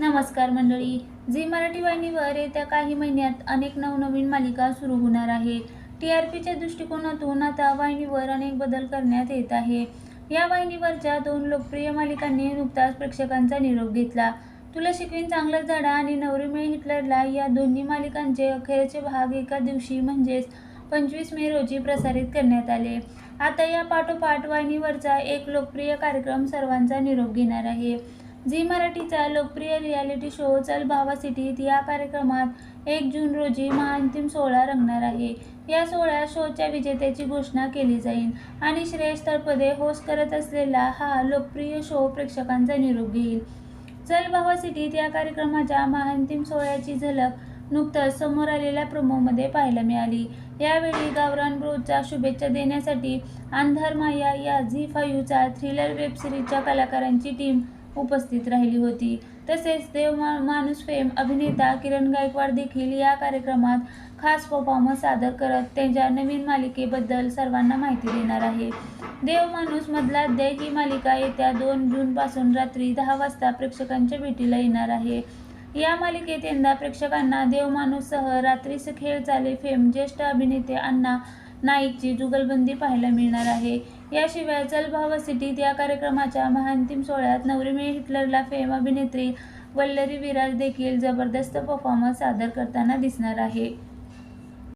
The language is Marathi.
नमस्कार मंडळी. झी मराठी वाहिनीवर येत्या काही महिन्यात अनेक नवनवीन मालिका सुरू होणार आहे टी आर पीच्या दृष्टिकोनातून आता वाहिनीवर अनेक बदल करण्यात येत आहे. या वाहिनीवरच्या दोन लोकप्रिय मालिकांनी नुकताच प्रेक्षकांचा निरोप घेतला. तुला शिकवीन चांगलाच झाडा आणि नवरी मिळे हिटलरला या दोन्ही मालिकांचे अखेरचे भाग एका दिवशी म्हणजेच पंचवीस मे रोजी प्रसारित करण्यात आले. आता या पाठोपाठ वाहिनीवरचा एक लोकप्रिय कार्यक्रम सर्वांचा निरोप घेणार आहे. झी मराठीचा लोकप्रिय रियालिटी शो चल भावा सिटीत या कार्यक्रमात एक जून रोजी महाअंतिम सोहळा रंगणार आहे. या सोहळ्यात शोच्या विजेत्याची घोषणा केली जाईल आणि श्रेयस तळपदे होस्ट करत असलेला हा लोकप्रिय शो प्रेक्षकांचा निरोप घेईल. चल भावा सिटीत या कार्यक्रमाच्या महाअंतिम सोहळ्याची झलक नुकतंच समोर आलेल्या प्रोमोमध्ये पाहायला मिळाली. यावेळी गावरान ब्रोजच्या शुभेच्छा देण्यासाठी अंधार माया या झी फायूचा थ्रिलर वेब सिरीजच्या कलाकारांची टीम उपस्थित राहिली होती. तसेच देव माणूस फेम अभिनेता किरण गायकवाड देखील या कार्यक्रमात खास परफॉर्मन्स सादर करत त्यांच्या नवीन मालिकेबद्दल सर्वांना माहिती देणार आहे. देव माणूस मधला अध्याय ही मालिका येत्या दोन जूनपासून रात्री दहा वाजता प्रेक्षकांच्या भेटीला येणार आहे. या मालिकेत यंदा प्रेक्षकांना देव माणूससह रात्रीस खेळ चाले फेम ज्येष्ठ अभिनेते अण्णा नाईकची जुगलबंदी पाहायला मिळणार आहे. याशिवाय चल भावा सिटीत या कार्यक्रमाच्या महांतिम सोहळ्यात नवरीमे हिटलरला फेम अभिनेत्री वल्लरी विराज देखील जबरदस्त परफॉर्मन्स सादर करताना दिसणार आहे.